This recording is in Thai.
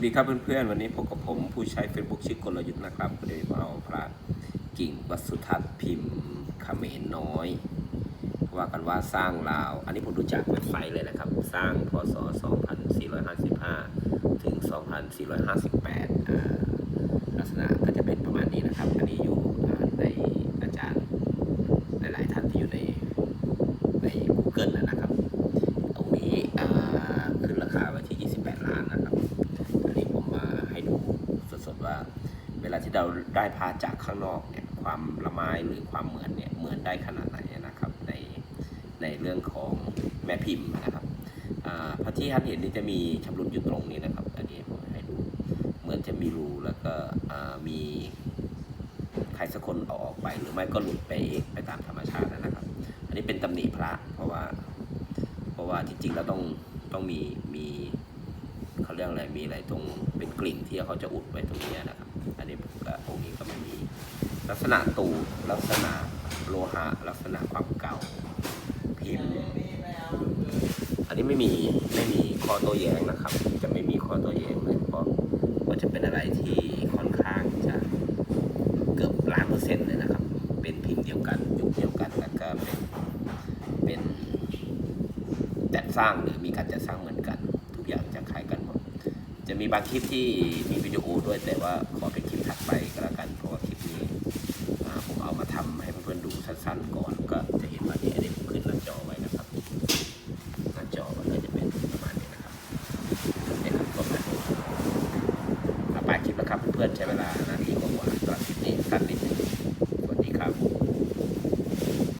วัสดีครับเพื่อนๆ วันนี้พบกับผมผู้ใช้ Facebook ชื่อกลยุทธ์นะครับก็เลยมาเอาพระกิ่งวัสุทัศน์พิมพ์เขมรน้อย ว่ากันว่าสร้างราว อันนี้ผมดูจากเว็บไซต์เลยนะครับ สร้างพศ 2455 ถึง 2458 ลักษณะก็จะเป็นประมาณนี้นะครับ อันนี้อยู่อ่าในอาจารย์หลายๆท่านที่อยู่ในใน Google นะนะครับ ตรงนี้อ่าขึ้นราคาไว้ที่ 28 ล้านนะครับ อันนี้ผมมาให้ดูสดๆว่า เว ลาที่เราได้พาจากข้างนอกเนี่ยความละไม้หรือความเหมือนเนี่ยเหมือนได้ขนาดไหนนะครับในในเรื่องของแม่พิมพ์นะครับพระที่ท่านเห็นนี่จะมีชำรุดอยู่ตรงนี้นะครับอันนี้ผมให้ดูเหมือนจะมีรูแล้วก็มีใครสักคนเอาออกไป หรือไม่ก็หลุดไปเองไปตามธรรมชาตินะครับ อันนี้เป็นตำหนิพระเพราะว่า เพราะว่าจริงๆแล้วต้องต้องมีมีเขาเรียกอะไรมีอะไรตรงเป็นกลิ่งที่เขาจะอุดไว้ตรงนี้นะครับ อันนี้ผมก็องค์นี้ก็ไม่มีลักษ ณะตูดลักษณะโลหะ ลักษณะความเก่าพิมพ์อันนี้ไม่มีไม่มีข้อโต้แย้งนะครับ จะไม่มีข้อโต้แย้งเลยเพราะว่าจะเป็นอะไรที่ค่อนข้างจะเกือบล้านเปอร์เซ็นต์เลยนะครับ เป็นพิมพ์เดียวกันยุคเดียวกันแล้วก็เป็นเป็นจัดสร้างหรือมีการจัดสร้างเหมือนกัน ทุกอย่างจะคล้ายกันหมดจะมีบางคลิปที่มีวิดีโอด้วยแต่ว่าขอเป็นคลิปถัดไปก็แล้วกันเพราะว่าคลิปนี้ สั้นก่อนก็จะเห็นว่านี่อันนี้ผมขึ้นหน้าจอไว้นะครับหน้าจอมันก็จะเป็นประมาณนี้นะครับเนี่ยครับประมาณนี้มาปคลิปแล้วครับเพื่อนใช้เวลา